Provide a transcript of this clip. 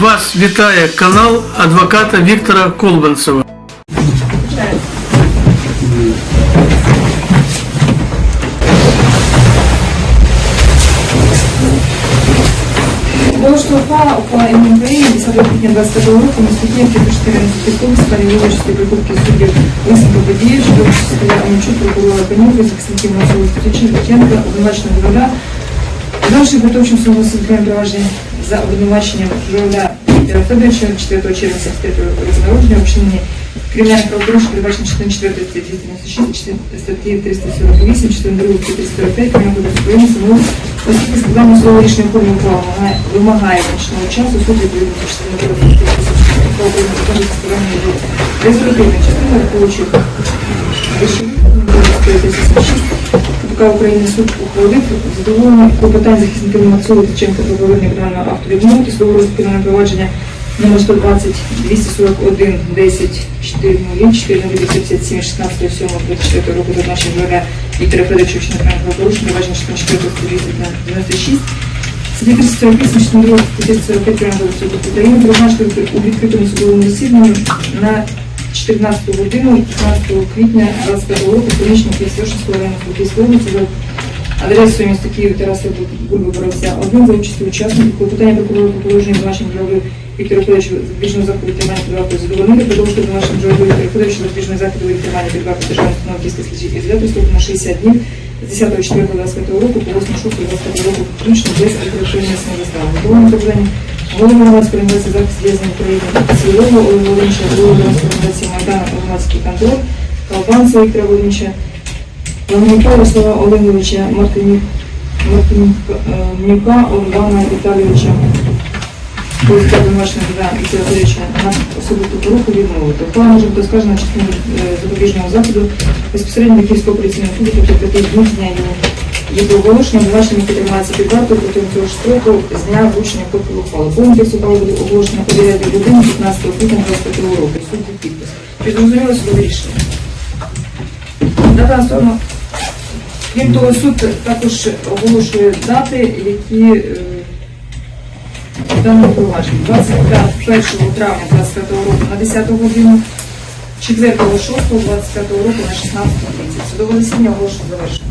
Вас вітає канал адвоката Віктора Колбанцева. Того, что УПА, УПА ММП 10 квітня 25 року на статті 14 пункт справі виборчої прикупки суддів Лисенко Події, що Сергія Амічук, прокурора Пенюка, захисників Мацової Статічна Тетянка, обвинуваченого Журавля, Дальше підготовчим своєму судовим провадженням за обвинуваченням Журавля Віктора Федоровича 4 червня 75 року народження у вчиненні кримінальних правопорушень, передбачено частиною 4 статті 296, статті 348, частиною 2 статті 345 Кримінального кодексу України встановив, оскільки складання судового рішення в формі права вимагає- значного часу, суд відповідно частини 2 статті 345 закону складання його реєстративної частини, враховуючи вище України суд ухвалив задоволення клопотань захисників Мацули про повернення кримінального свого розгляду кримінального провадження номер 120 241 10 4 4 57 16 7 24 року за нашим журя Віктора Федоровича кримінального правопорушення, провадження 4 296 Статті 348, частина 2, статті 45 Кримінального суду України призначити у відкритому судовому засіданні на 14 годину 15 квітня 25 року приміщення Київського району Київської області за адресою міста Київ Тараса Бульби Боровця. Один за участю учасників клопотання прокурора по положенню звачення Журавлю Віктору Федоровичу запобіжного заходу тримання під вартою задовольнити, продовжити звачення Журавлю Віктору Федоровичу запобіжного заходу тримання під вартою державної установи Київської слідчої ізоляту на 60 днів з 10 4 року по 8 6 25 року включно без оперативної застави. Громадської організації захист зв'язаних України Сілова голови громадської організації Майдан громадський контроль, Колбанця Віктора Володимировича, Лагнюка Ярослава Олеговича, Мартинюк- Мартинюка Олена Віталійовича, Польська домашня вода Віктора на особисту поруку відмовити. Ухвала може бути скажена частину е, запобіжного заходу безпосередньо до Київського поліційного суду, тобто п'яти днів з дня його Є оголошення, обвинувачення, яке тримається під вартою протягом цього строку з дня вручення копії ухвали. Текст ухвали буде оголошено по 9 годині 15 квітня 25 року. Суд за підпис. Зрозуміло судове рішення? Дата наступного. Крім того, суд також оголошує дати, які е, в даному провадженні. 21 травня 25 року на 10 годину, 4 6 25 року на 16 30. Судове засідання оголошено завершено.